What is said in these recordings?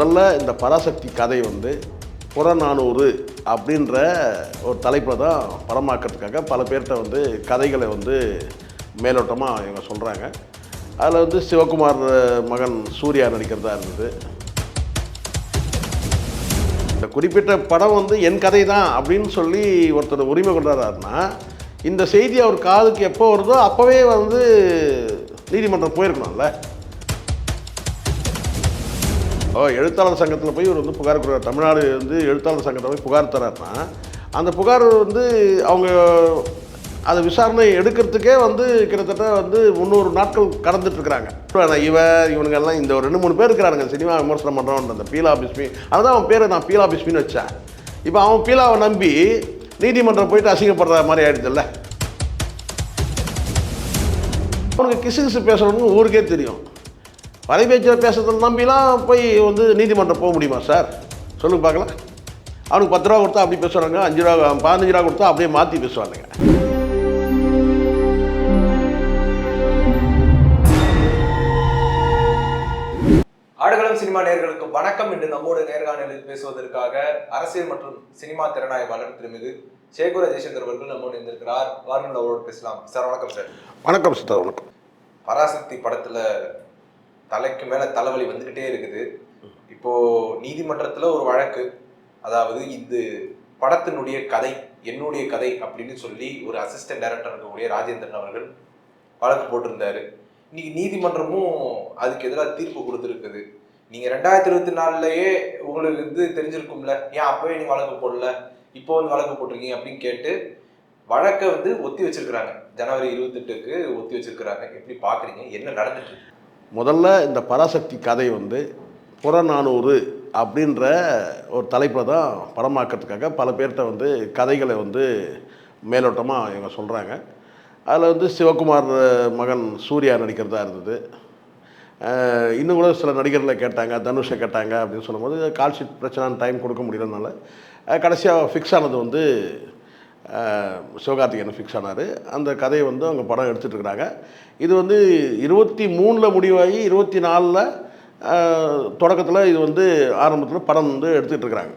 முதல்ல இந்த பராசக்தி கதை வந்து புறநானூறு அப்படின்ற ஒரு தலைப்பில் தான் படமாக்கிறதுக்காக பல பேர்கிட்ட வந்து கதைகளை வந்து மேலோட்டமாக இவங்க சொல்கிறாங்க. அதில் வந்து சிவகுமார் மகன் சூர்யா நடிக்கிறதா இருந்தது. இந்த குறிப்பிட்ட படம் வந்து என் கதை தான் அப்படின்னு சொல்லி ஒருத்தர் உரிமை கொண்டாடுறாருன்னா இந்த செய்தி அவர் காதுக்கு எப்போ வருதோ அப்போவே வந்து நீதிமன்றம் போயிருக்கணும்ல. எழுத்தாளர் சங்கத்தில் போய் இவர் வந்து புகார் கொடுக்குறார். தமிழ்நாடு வந்து எழுத்தாளர் சங்கத்தில் போய் புகார் தரார்னா அந்த புகார் வந்து அவங்க அதை விசாரணை எடுக்கிறதுக்கே வந்து கிட்டத்தட்ட வந்து முந்நூறு நாட்கள் கடந்துட்டுருக்குறாங்க. இவன் இவனுங்கெல்லாம் இந்த ஒரு ரெண்டு மூணு பேர் இருக்கிறாங்க சினிமா விமர்சனம் பண்ணுறவன் அந்த பீலா பிஸ்மி. அதுதான் அவன் பேரை நான் பீலா பிஸ்மின்னு வச்சேன். இப்போ அவன் பீலாவை நம்பி நீதிமன்றம் போயிட்டு அசிங்கப்படுற மாதிரி ஆயிடுதுல்ல. அவனுக்கு கிசு கிசு பேசுகிறவங்க ஊருக்கே தெரியும். வலை பேச்சில் பேசுறதுல நம்பிலாம் போய் வந்து நீதிமன்றம் போக முடியுமா சார்? சொல்லுங்க பார்க்கலாம். அவனுக்கு பத்து ரூபா கொடுத்தா அப்படி பேசுகிறாங்க அஞ்சு ரூபா பதினஞ்சு ரூபா கொடுத்தா அப்படியே மாற்றி பேசுவானுங்க. ஆடுகளம் சினிமா நேயர்களுக்கு வணக்கம். என்று நம்மோடு நேர்காணலில் பேசுவதற்காக அரசியல் மற்றும் சினிமா திறனாய்வாளர் திருமிகு சேகுர ஜெயசங்கர் அவர்கள் நம்மோடு இருந்திருக்கிறார் வாருங்கள் அவரோடு பேசலாம். சார் வணக்கம் சார். வணக்கம் சிஸ்டர் வணக்கம். பராசக்தி படத்துல தலைக்கு மேலே தலைவலி வந்துகிட்டே இருக்குது. இப்போது நீதிமன்றத்தில் ஒரு வழக்கு. அதாவது இது படத்தினுடைய கதை என்னுடைய கதை அப்படின்னு சொல்லி ஒரு அசிஸ்டன்ட் டைரக்டர் இருக்கக்கூடிய ராஜேந்திரன் அவர்கள் வழக்கு போட்டிருந்தாரு. இன்னைக்கு நீதிமன்றமும் அதுக்கு எதிராக தீர்ப்பு கொடுத்துருக்குது. நீங்கள் ரெண்டாயிரத்தி இருபத்தி நாலுலயே உங்களுக்கு வந்து தெரிஞ்சிருக்கும்ல. ஏன் அப்போவே நீங்கள் வழக்கு போடல? இப்போ வந்து வழக்கு போட்டிருக்கீங்க அப்படின்னு கேட்டு வழக்கை வந்து ஒத்தி வச்சிருக்கிறாங்க. ஜனவரி இருபத்தெட்டுக்கு ஒத்தி வச்சிருக்கிறாங்க. எப்படி பார்க்குறீங்க என்ன நடந்துட்டு இருக்கு? முதல்ல இந்த பராசக்தி கதை வந்து புறநானூறு அப்படின்ற ஒரு தலைப்பில் தான் படமாக்கிறதுக்காக பல பேர்கிட்ட வந்து கதைகளை வந்து மேலோட்டமாக இவங்க சொல்கிறாங்க அதில் வந்து சிவகுமார் மகன் சூர்யா நடிக்கிறதா இருந்தது. இன்னும் கூட சில நடிகர்களை கேட்டாங்க தனுஷை கேட்டாங்க அப்படின்னு சொல்லும்போது கால்ஷீட் பிரச்சனை டைம் கொடுக்க முடியலனால கடைசியாக ஃபிக்ஸ் ஆனது வந்து சிவகார்த்திகேயன் ஃபிக்ஸ் ஆனார். அந்த கதையை வந்து அவங்க படம் எடுத்துகிட்டு இருக்கிறாங்க. இது வந்து இருபத்தி மூணில் முடிவாகி இருபத்தி நாலில் தொடக்கத்தில் இது வந்து ஆரம்பத்தில் படம் வந்து எடுத்துகிட்டு இருக்கிறாங்க.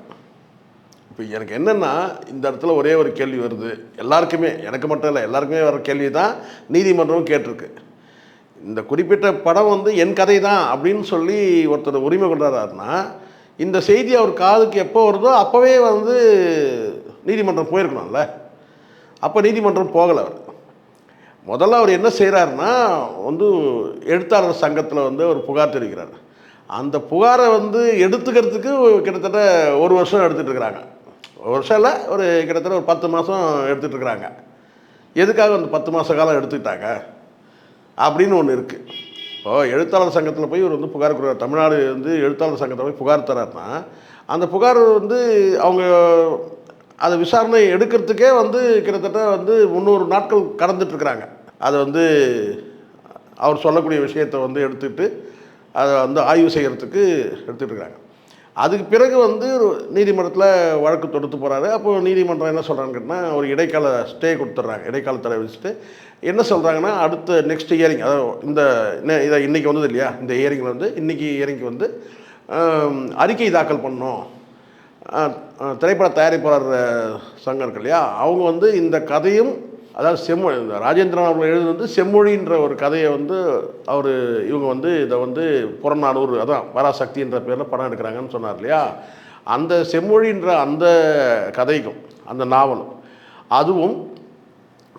இப்போ எனக்கு என்னென்னா இந்த இடத்துல ஒரே ஒரு கேள்வி வருது. எல்லாருக்குமே எனக்கு மட்டும் இல்லை எல்லாருக்குமே வர கேள்வி தான் நீதிமன்றமும் கேட்டிருக்கு. இந்த குறிப்பிட்ட படம் வந்து என் கதை தான் அப்படின்னு சொல்லி ஒருத்தர் உரிமை கொண்டாடுறாருன்னா இந்த செய்தி அவர் காதுக்கு எப்போ வருதோ அப்போவே வந்து நீதிமன்றம் போயிருக்கணும்ல. அப்போ நீதிமன்றம் போகலை அவர். முதல்ல அவர் என்ன செய்கிறாருன்னா வந்து எழுத்தாளர் சங்கத்தில் வந்து ஒரு புகார் தெரிவிக்கிறார். அந்த புகாரை வந்து எடுத்துக்கிறதுக்கு கிட்டத்தட்ட ஒரு வருஷம் எடுத்துகிட்டு இருக்கிறாங்க. ஒரு வருஷம் இல்லை ஒரு கிட்டத்தட்ட ஒரு பத்து மாதம் எடுத்துகிட்டு இருக்கிறாங்க. எதுக்காக அந்த பத்து மாத காலம் எடுத்துக்கிட்டாங்க? அப்படின்னு ஒன்று இருக்குது இப்போ எழுத்தாளர் சங்கத்தில் போய் இவர் வந்து புகார் கொடுக்குறார். தமிழ்நாடு வந்து எழுத்தாளர் சங்கத்தில் போய் புகார் தராருன்னா அந்த புகார் வந்து அவங்க அதை விசாரணை எடுக்கிறதுக்கே வந்து கிட்டத்தட்ட வந்து முந்நூறு நாட்கள் கடந்துட்டுருக்குறாங்க. அதை வந்து அவர் சொல்லக்கூடிய விஷயத்தை வந்து எடுத்துக்கிட்டு அதை வந்து ஆய்வு செய்கிறதுக்கு எடுத்துகிட்டு அதுக்கு பிறகு வந்து நீதிமன்றத்தில் வழக்கு தொடுத்து போகிறாரு அப்போ நீதிமன்றம் என்ன சொல்கிறாங்கன்னு கேட்டால் ஒரு இடைக்கால ஸ்டே கொடுத்துட்றாங்க. இடைக்கால தடை வச்சுட்டு என்ன சொல்கிறாங்கன்னா அடுத்த நெக்ஸ்ட் இயரிங் அதாவது இந்த இதை இன்றைக்கி வந்தது இல்லையா? இந்த இயரிங்கில் வந்து இன்றைக்கி இயரிங்க்கு வந்து அறிக்கை தாக்கல் பண்ணணும். திரைப்பட தயாரிப்பாளர் சங்கம் இருக்கு இல்லையா? அவங்க வந்து இந்த கதையும் அதாவது செம்மொழி இந்த ராஜேந்திரன் அவர்கள் எழுது வந்து செம்மொழின்ற ஒரு கதையை வந்து அவர் இவங்க வந்து இதை வந்து புறநானூறு அதான் பராசக்தின்ற பேரில் படம் எடுக்கிறாங்கன்னு சொன்னார் இல்லையா? அந்த செம்மொழின்ற அந்த கதைக்கும் அந்த நாவலும் அதுவும்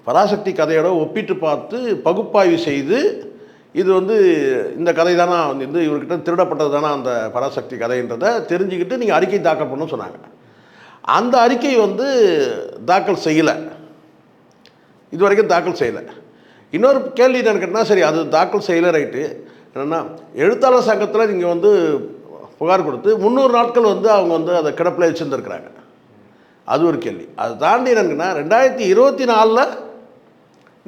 பராசக்தி கதையோட ஒப்பிட்டு பார்த்து பகுப்பாய்வு செய்து இது வந்து இந்த கதை தானா வந்து இவர்கிட்ட திருடப்பட்டது தானா அந்த பராசக்தி கதைன்றதை தெரிஞ்சுக்கிட்டு நீங்கள் அறிக்கை தாக்கல் பண்ணணும்னு சொன்னாங்க. அந்த அறிக்கை வந்து தாக்கல் செய்யலை. இது வரைக்கும் தாக்கல் செய்யலை. இன்னொரு கேள்வி என்னன்னு கேட்டால் சரி அது தாக்கல் செய்யலை ரைட்டு. என்னென்னா எழுத்தாளர் சங்கத்தில் நீங்கள் வந்து புகார் கொடுத்து முந்நூறு நாட்கள் வந்து அவங்க வந்து அதை கிடப்பில் வச்சுருந்துருக்குறாங்க. அது ஒரு கேள்வி. அதை தாண்டி என்னங்கன்னா ரெண்டாயிரத்தி இருபத்தி நாலில்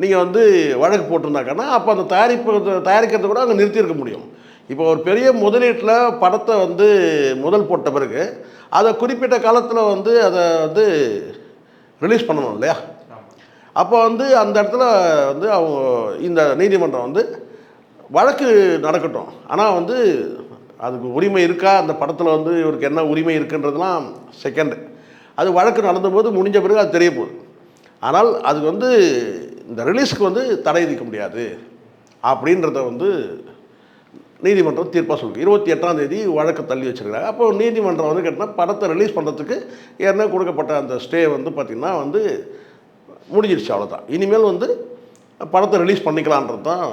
நீங்கள் வந்து வழக்கு போட்டிருந்தாங்கன்னா அப்போ அந்த தயாரிப்பு தயாரிக்கிறத கூட அங்கே நிறுத்தியிருக்க முடியும். இப்போ ஒரு பெரிய முதலீட்டில் படத்தை வந்து முதல் போட்ட பிறகு அதை குறிப்பிட்ட காலத்தில் வந்து அதை வந்து ரிலீஸ் பண்ணணும் இல்லையா? அப்போ வந்து அந்த இடத்துல வந்து அவங்க இந்த நீதிமன்றம் வந்து வழக்கு நடக்கட்டும். ஆனால் வந்து அதுக்கு உரிமை இருக்கா? அந்த படத்தில் வந்து இவருக்கு என்ன உரிமை இருக்குன்றதுலாம் செகண்டு அது வழக்கு நடந்தபோது முடிஞ்ச பிறகு அது தெரிய போகுது. ஆனால் அதுக்கு வந்து இந்த ரிலீஸ்க்கு வந்து தடை விதிக்க முடியாது அப்படின்றத வந்து நீதிமன்றம் தீர்ப்பாக சொல்லுது. இருபத்தி எட்டாம் தேதி வழக்கு தள்ளி வச்சிருக்காங்க அப்போ நீதிமன்றம் வந்து கேட்டால் படத்தை ரிலீஸ் பண்ணுறதுக்கு ஏற்கனவே கொடுக்கப்பட்ட அந்த ஸ்டே வந்து பார்த்திங்கன்னா வந்து முடிஞ்சிருச்சு அவ்வளோதான் இனிமேல் வந்து படத்தை ரிலீஸ் பண்ணிக்கலான்றது தான்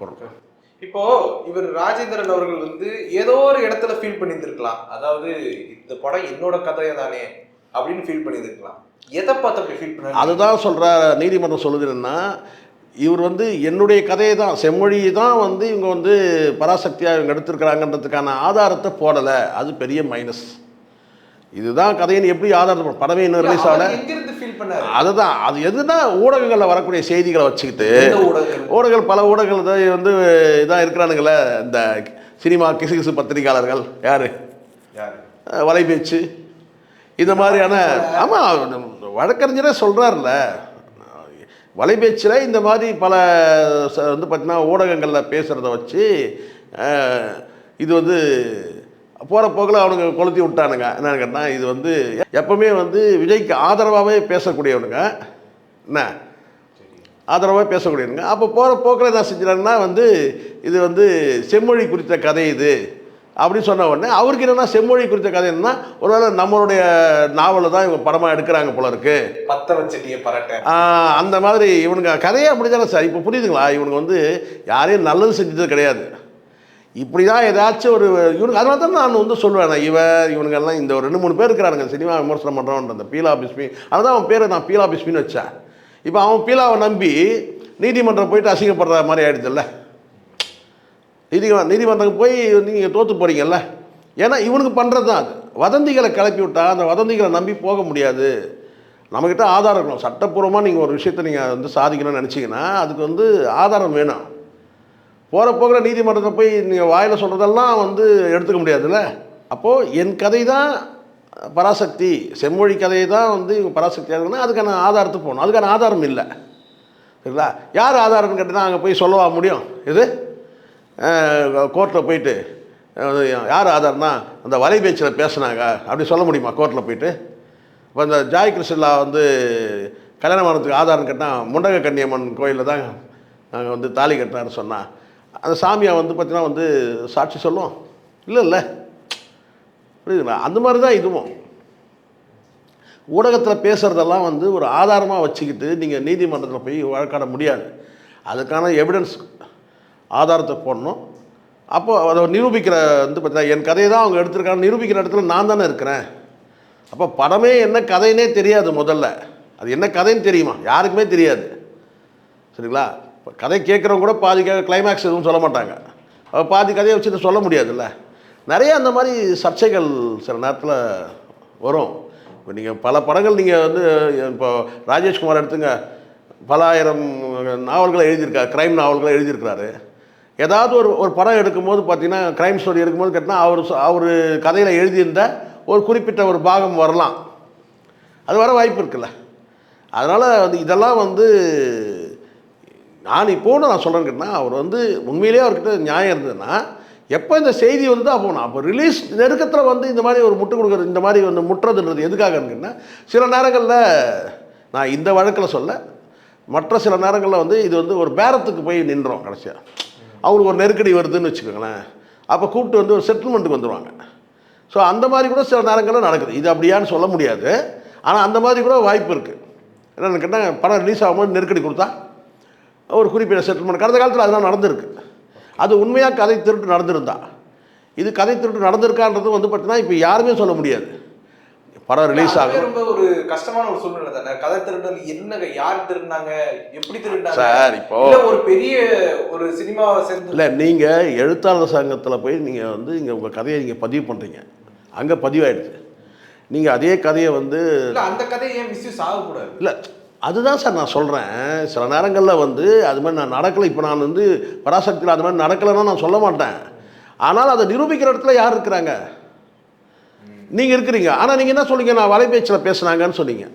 பொருள். இப்போ இவர் ராஜேந்திரன் அவர்கள் வந்து ஏதோ ஒரு இடத்துல ஃபீல் பண்ணியிருந்திருக்கலாம். அதாவது இந்த படம் என்னோட கதையை தானே. அப்படின்னு ஃபீல் பண்ணியிருந்திருக்கலாம் எதை பார்த்து அப்படி ஃபீல் பண்ண அதுதான் சொல்கிற நீதிமன்றம் சொல்லுது என்னன்னா இவர் வந்து என்னுடைய கதையை தான் செம்மொழி தான் வந்து இவங்க வந்து பராசக்தியாக இவங்க எடுத்திருக்கிறாங்கன்றதுக்கான ஆதாரத்தை போடலை. அது பெரிய மைனஸ் இதுதான் கதைன்னு எப்படி ஆதாரம் படமே இன்னும் ரிலீஸ் ஆகலை. அதுதான் அது எதுனா ஊடகங்களில் வரக்கூடிய செய்திகளை வச்சுக்கிட்டு ஊடகங்கள்? பல ஊடகங்கள் தான் வந்து இதாக இருக்கிறானுங்களே இந்த சினிமா கிசுகிசு பத்திரிகையாளர்கள் யார்? யாரு? வலைபேச்சு. இந்த மாதிரியான ஆமாம் வழக்கறிஞரே சொல்கிறார்ல வலைபேச்சில் இந்த மாதிரி பல ச- வந்து பார்த்தீங்கன்னா ஊடகங்களில் பேசுகிறத வச்சு இது வந்து போகிற போக்கில் அவனுங்க கொளுத்தி விட்டானுங்க. என்னன்னு கேட்டால் இது வந்து எப்பவுமே வந்து விஜய்க்கு ஆதரவாகவே பேசக்கூடியவனுங்க. என்ன? ஆதரவாக பேசக்கூடியவனுங்க. அப்போ போகிற போக்கில் என்ன செஞ்சுறாங்கன்னா வந்து இது வந்து செம்மொழி குறித்த கதை இது. அப்படின்னு சொன்ன உடனே அவருக்கு என்னன்னா செம்மொழி குறித்த கதை என்னன்னா ஒருவேளை நம்மளுடைய நாவலை தான் இவங்க படமாக எடுக்கிறாங்க போல இருக்கு. பத்த வச்சட்டிய பரட்ட. அந்த மாதிரி இவனுங்க கதையே அப்படி தானே சார். இப்போ புரியுதுங்களா? இவனுங்க வந்து யாரையும் நல்லது செஞ்சது கிடையாது. இப்படி தான் ஏதாச்சும் ஒரு இவனுக்கு அதனால தான் நான் வந்து சொல்லுவேன். இவன் இவனுங்கெல்லாம் இந்த ஒரு ரெண்டு மூணு பேர் இருக்கிறானுங்க. சினிமா விமர்சனம் பண்ணுறவன் அந்த பீலா பிஸ்மி. அதுதான் அவன் பேரை நான் பீலா பிஸ்மின்னு வச்சேன். இப்போ அவன் பீலாவை நம்பி நீதிமன்றம் போயிட்டு அசிங்கப்படுற மாதிரி ஆயிடுதுல்ல நீதிமன்றம் நீதிமன்றம் போய் நீங்கள் தோற்று போகிறீங்கல்ல ஏன்னா இவனுக்கு பண்ணுறது தான் அது. வதந்திகளை கிளப்பி விட்டால் அந்த வதந்திகளை நம்பி போக முடியாது. நம்மக்கிட்ட ஆதாரம் இருக்கணும். சட்டப்பூர்வமாக நீங்கள் ஒரு விஷயத்தை நீங்கள் வந்து சாதிக்கணும்னு நினச்சிங்கன்னா அதுக்கு வந்து ஆதாரம் வேணும். போகிற போகிற நீதிமன்றத்தை போய் நீங்கள் வாயில் சொல்கிறதெல்லாம் வந்து எடுத்துக்க முடியாதுல்ல? அப்போது என் கதை தான் பராசக்தி. செம்மொழி கதையை தான் வந்து இவங்க பராசக்தி அதுக்கான ஆதாரத்துக்கு போகணும். அதுக்கான ஆதாரம் இல்லை. சரிங்களா? யார் ஆதாரம்னு கேட்டால் அங்கே போய் சொல்லவா முடியும்? இது கோர்ட்டில் போயிட்டு யார் ஆதார்னா அந்த வலை பேச்சில் பேசுனாங்க. அப்படி சொல்ல முடியுமா கோர்ட்டில் போயிட்டு? இப்போ இந்த ஜாய் கிருஷ்ணலா வந்து கல்யாணம் ஆனதுக்கு ஆதாரம் கேட்டால் முண்டக கன்னியம்மன் கோயிலில் தான் நாங்கள் வந்து தாலி கட்டினார்னு சொன்னால் அந்த சாமியை வந்து பார்த்தீங்கன்னா வந்து சாட்சி சொல்லுவோம் இல்லை இல்லை. புரியுதுங்களா? அந்த மாதிரி தான் இதுவும். ஊடகத்தில் பேசுகிறதெல்லாம் வந்து ஒரு ஆதாரமாக வச்சுக்கிட்டு நீங்கள் நீதிமன்றத்தில் போய் வழக்காட முடியாது. அதுக்கான எவிடன்ஸ் ஆதாரத்தை போடணும். அப்போ அதை நிரூபிக்கிற வந்து பார்த்தீங்கன்னா என் கதையை தான் அவங்க எடுத்திருக்காங்க நிரூபிக்கிற இடத்துல நான் தானே இருக்கிறேன். அப்போ படமே என்ன கதைன்னே தெரியாது முதல்ல. அது என்ன கதைன்னு தெரியுமா? யாருக்குமே தெரியாது. சரிங்களா? இப்போ கதை கேட்குறவங்க கூட பாதி கிளைமேக்ஸ் எதுவும் சொல்ல மாட்டாங்க. அப்போ பாதி கதையை வச்சுட்டு சொல்ல முடியாதுல்ல. நிறைய அந்த மாதிரி சர்ச்சைகள் சில நேரத்தில் வரும். இப்போ நீங்கள் பல படங்கள் நீங்கள் வந்து இப்போ ராஜேஷ்குமார் எடுத்துங்க. பல ஆயிரம் நாவல்களை எழுதியிருக்கார் க்ரைம் நாவல்களை எழுதியிருக்கிறாரு. ஏதாவது ஒரு ஒரு படம் எடுக்கும்போது பார்த்தீங்கன்னா க்ரைம் ஸ்டோரி எடுக்கும்போது கேட்டால் அவர் அவர் கதையில் எழுதியிருந்த ஒரு குறிப்பிட்ட ஒரு பாகம் வரலாம். அது வர வாய்ப்பு இருக்குல்ல. அதனால் வந்து இதெல்லாம் வந்து நான் இப்போ நான் சொல்கிறேன்னு கேட்டால் அவர் வந்து உண்மையிலேயே அவர்கிட்ட நியாயம் இருந்ததுன்னா எப்போ இந்த செய்தி வந்து தான் போகணும் அப்போ ரிலீஸ் நெருக்கத்தில் வந்து இந்த மாதிரி ஒரு முட்டு கொடுக்குறது இந்த மாதிரி வந்து முட்டுறதுன்றது எதுக்காகன்னு சில நேரங்களில் நான் இந்த வழக்கில் சொல்ல மற்ற சில நேரங்களில் வந்து இது வந்து ஒரு பேரத்துக்கு போய் நின்றோம் கடைசியாக அவங்களுக்கு ஒரு நெருக்கடி வருதுன்னு வச்சுக்கோங்களேன். அப்போ கூப்பிட்டு வந்து ஒரு செட்டில்மெண்ட்டுக்கு வந்துடுவாங்க ஸோ அந்த மாதிரி கூட சில நேரங்களில் நடக்குது. இது அப்படியான்னு சொல்ல முடியாது. ஆனால் அந்த மாதிரி கூட வாய்ப்பு இருக்குது என்னென்னு கேட்டால் படம் ரிலீஸ் ஆகும்போது நெருக்கடி கொடுத்தா ஒரு குறிப்பிட்ட செட்டில்மெண்ட் கடந்த காலத்தில் அதெல்லாம் நடந்திருக்கு. அது உண்மையாக கதை திருட்டு நடந்திருந்தா. இது கதை திருட்டு நடந்திருக்கான்றது வந்து பார்த்தீங்கன்னா இப்போ யாருமே சொல்ல முடியாது. படம் ரிலீஸ் ஆகும். ரொம்ப ஒரு கஷ்டமான ஒரு சூழ்நிலை தானே? கதை திருடல் என்ன யார் திருடினாங்க எப்படி திருடினாங்க? சார் இப்போ ஒரு பெரிய ஒரு சினிமாவை சேர்ந்து இல்லை நீங்கள் எழுத்தாளர் சங்கத்தில் போய் நீங்கள் வந்து இங்கே உங்கள் கதையை நீங்கள் பதிவு பண்ணுறீங்க அங்கே பதிவாயிடுது நீங்கள் அதே கதையை வந்து அந்த கதையை ஏன் மிஸ்யூஸ் ஆகக்கூடாது? இல்லை அதுதான் சார் நான் சொல்கிறேன் சில நேரங்களில் வந்து அது மாதிரி நான் நடக்கலை. இப்போ நான் வந்து பராசக்தியில் அது மாதிரி நடக்கலைன்னா நான் சொல்ல மாட்டேன். ஆனால் அதை நிரூபிக்கிற இடத்துல யார் இருக்கிறாங்க? நீங்கள் இருக்கிறீங்க. ஆனால் நீங்கள் என்ன சொல்லுங்கள் நான் வலைபேச்சில் பேசுனாங்கன்னு சொன்னீங்க.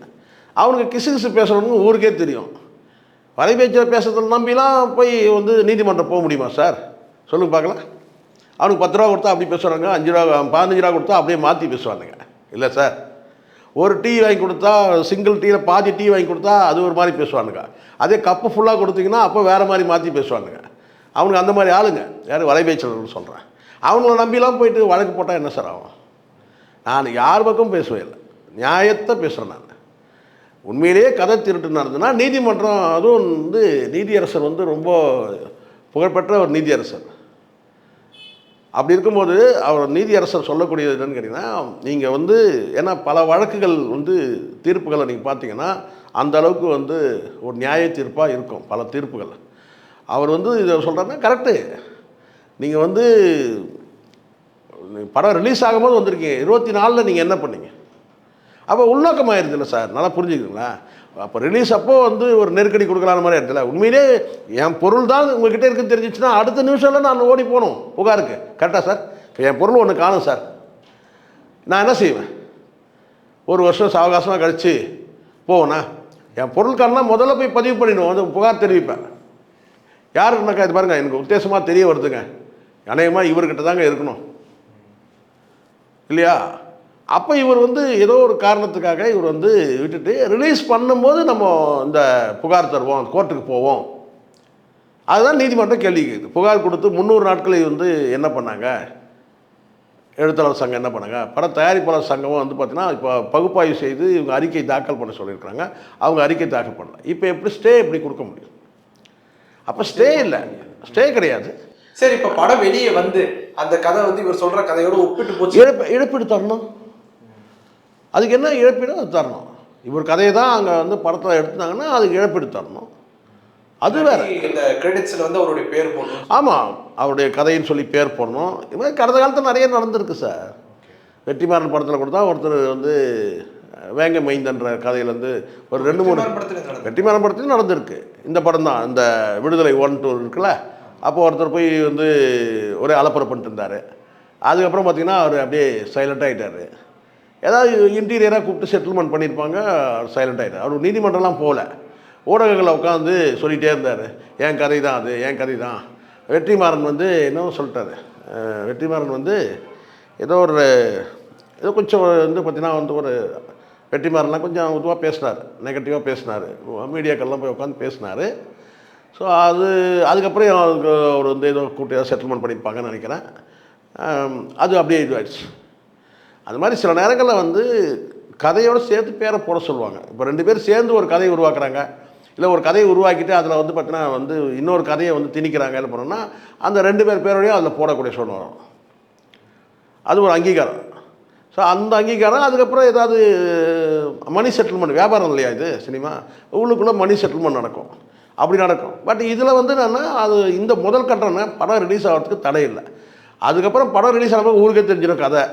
அவனுக்கு கிசு கிசு பேசணும்னு ஊருக்கே தெரியும். வலைபேச்சில் பேசுறதை நம்பிலாம் போய் வந்து நீதிமன்றம் போக முடியுமா சார்? சொல்லுங்க பார்க்கலாம். அவனுக்கு பத்து ரூபா கொடுத்தா அப்படி பேசுகிறாங்க அஞ்சு ரூபா பதினஞ்சு ரூபா கொடுத்தா அப்படியே மாற்றி பேசுவானுங்க. இல்லை சார். ஒரு டீ வாங்கி கொடுத்தா சிங்கிள் டீயில் பாதி டீ வாங்கி கொடுத்தா அது ஒரு மாதிரி பேசுவானுங்க. அதே கப்பு ஃபுல்லாக கொடுத்தீங்கன்னா அப்போ வேறு மாதிரி மாற்றி பேசுவானுங்க. அவனுக்கு அந்த மாதிரி ஆளுங்க. யார்? வலைபேச்சல்கள் சொல்கிறேன் அவங்கள நம்பிலாம் போயிட்டு வழக்கு போட்டால் என்ன சார் ஆகும்? நான் யார் பக்கம் பேசுவேன் இல்லை. நியாயத்தை பேசுகிறேன் நான். உண்மையிலேயே கதை திருட்டு நடந்ததுன்னா நீதிமன்றம் அதுவும் வந்து நீதியரசர் வந்து ரொம்ப புகழ்பெற்ற ஒரு நீதியரசர். அப்படி இருக்கும்போது அவர் நீதியரசர் சொல்லக்கூடியது என்னன்னு கேட்டிங்கன்னா நீங்கள் வந்து ஏன்னா பல வழக்குகள் வந்து தீர்ப்புகளை நீங்கள் பார்த்தீங்கன்னா அந்த அளவுக்கு வந்து ஒரு நியாய தீர்ப்பாக இருக்கும் பல தீர்ப்புகள். அவர் வந்து இதை சொல்கிறாருன்னா கரெக்டு. நீங்கள் வந்து படம் ரிலீஸ் ஆகும்போது வந்திருக்கீங்க. இருபத்தி நாலில் நீங்கள் என்ன பண்ணீங்க? அப்போ உள்நோக்கம் ஆயிருதுல்ல சார் நல்லா புரிஞ்சுக்கிறீங்களா அப்போ ரிலீஸ் அப்போ வந்து ஒரு நெருக்கடி கொடுக்கலான மாதிரி இடத்துல உண்மையிலே என் பொருள் தான் உங்ககிட்ட இருக்குன்னு தெரிஞ்சிச்சுன்னா அடுத்த நிமிஷம்ல நான் ஓடி போகணும். புகாருக்கு. கரெக்டாக சார் என் பொருள் ஒன்று காணும் சார் நான் என்ன செய்வேன்? ஒரு வருஷம் சாவகாசமாக கழித்து போவேண்ணா என் பொருள் காணுனா முதல்ல போய் பதிவு பண்ணிடுவோம். வந்து புகார் தெரிவிப்பேன். யாருன்னாக்கா இது பாருங்க எனக்கு உத்தேசமாக தெரிய வருதுங்க. அநேகமாக இவர்கிட்ட தாங்க இருக்கணும். இல்லையா? அப்போ இவர் வந்து ஏதோ ஒரு காரணத்துக்காக இவர் வந்து விட்டுட்டு ரிலீஸ் பண்ணும்போது நம்ம இந்த புகார் தருவோம் கோர்ட்டுக்கு போவோம். அதுதான் நீதிமன்றம் கேள்வி. கேட்குது புகார் கொடுத்து முந்நூறு நாட்களை வந்து என்ன பண்ணாங்க? எழுத்தாளர் சங்கம் என்ன பண்ணாங்க? பட தயாரிப்பாளர் சங்கமும் வந்து பார்த்தீங்கன்னா இப்போ பகுப்பாய்வு செய்து இவங்க அறிக்கை தாக்கல் பண்ண சொல்லியிருக்கிறாங்க. அவங்க அறிக்கை தாக்கல் பண்ணல. இப்போ எப்படி ஸ்டே எப்படி கொடுக்க முடியும்? அப்போ ஸ்டே இல்லை. ஸ்டே கிடையாது. சரி இப்போ படம் வெளியே வந்து அந்த கதை வந்து இவர் சொல்ற கதையோட ஒப்பிட்டு போச்சு. இழப்பு இழப்பீடு தரணும். அதுக்கு என்ன இழப்பீடு? அது தரணும். இவர் கதையை தான் அங்கே வந்து படத்தில் எடுத்தாங்கன்னா அதுக்கு இழப்பீடு தரணும். அது வேற. இந்த கிரெடிட்ஸ்ல வந்து அவருடைய பேர் போடணும். ஆமாம் அவருடைய கதைன்னு சொல்லி பேர் போடணும். இது மாதிரி கடந்த காலத்தில் நிறைய நடந்திருக்கு சார். வெற்றிமாறன் படத்தில் கொடுத்தா ஒருத்தர் வந்து வேங்க மைந்தன்ற கதையிலேருந்து ஒரு ரெண்டு மூணு. வெற்றிமாறன் படத்துலையும் நடந்திருக்கு. இந்த படம் தான் இந்த விடுதலை ஒன் டூ இருக்குல்ல? அப்போ ஒருத்தர் போய் வந்து ஒரே அலப்பறை பண்ணிட்டு இருந்தார் அதுக்கப்புறம் பார்த்தீங்கன்னா அவர் அப்படியே சைலண்ட் ஆகிட்டார் ஏதாவது இன்டீரியராக கூப்பிட்டு செட்டில்மெண்ட் பண்ணியிருப்பாங்க அவர் சைலண்ட் ஆகிட்டார் அவர் நீதிமன்றம்லாம் போகல. ஊடகங்களை உட்காந்து சொல்லிகிட்டே இருந்தார். என் கதை தான் அது? என் கதை தான்? வெற்றிமாறன் வந்து என்னவோ சொல்லிட்டாரு. வெற்றிமாறன் வந்து ஏதோ ஒரு ஏதோ கொஞ்சம் வந்து பார்த்திங்கன்னா வந்து ஒரு வெற்றிமாறன்லாம் கொஞ்சம் இதுவாக பேசினார். நெகட்டிவாக பேசினார். மீடியாக்கள்லாம் போய் உட்காந்து பேசினார். ஸோ அது அதுக்கப்புறம் ஒரு அவர் வந்து ஏதோ கூட்டி ஏதாவது செட்டில்மெண்ட் பண்ணியிருப்பாங்கன்னு நினைக்கிறேன். அது அப்படியே இதுவாகிடுச்சு அது மாதிரி சில நேரங்களில் வந்து கதையோடு சேர்த்து பேரை போட சொல்லுவாங்க. இப்போ ரெண்டு பேரும் சேர்ந்து ஒரு கதையை உருவாக்குறாங்க. இல்லை ஒரு கதையை உருவாக்கிட்டு அதில் வந்து பார்த்தீங்கன்னா வந்து இன்னொரு கதையை வந்து திணிக்கிறாங்க. என்ன பண்ணோம்னா அந்த ரெண்டு பேர் பேரோடையும் அதில் போடக்கூடிய சூழ்நிலை வரும். அது ஒரு அங்கீகாரம். ஸோ அந்த அங்கீகாரம் அதுக்கப்புறம் ஏதாவது மணி செட்டில்மெண்ட் வியாபாரம் இல்லையா இது சினிமா? உள்ளுக்குள்ளே மணி செட்டில்மெண்ட் நடக்கும். அப்படி நடக்கும். பட் இதில் வந்து என்னென்னா அது இந்த முதல் கட்டம்னா படம் ரிலீஸ் ஆகிறதுக்கு தடை இல்லை. அதுக்கப்புறம் படம் ரிலீஸ் ஆனப்போ ஊருக்கே தெரிஞ்சிடும் கதை.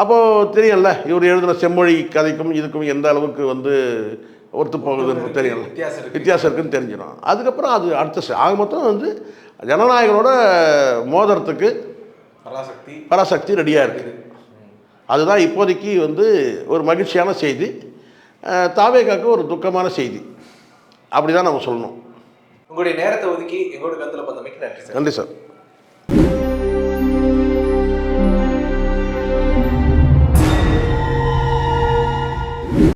அப்போது தெரியும்ல இவர் எழுதின செம்மொழி கதைக்கும் இதுக்கும் எந்த அளவுக்கு வந்து ஒத்து போகுதுன்னு தெரியும்ல. வித்தியாசம் இருக்கு. வித்தியாசம் இருக்குன்னு தெரிஞ்சிடும் அதுக்கப்புறம் அது அடுத்த ஆக மொத்தம் வந்து ஜனநாயகனோட மோதிரத்துக்கு பராசக்தி. பராசக்தி ரெடியாக இருக்குது அதுதான் இப்போதைக்கு வந்து ஒரு மகிழ்ச்சியான செய்தி. தாவேகாக்கு ஒரு துக்கமான செய்தி. அப்படி தான் நம்ம சொல்லணும். உங்களுடைய நேரத்தை ஒதுக்கி எங்களோட கருத்தில் பார்த்தமைக்கு நன்றி சார். நன்றி சார்.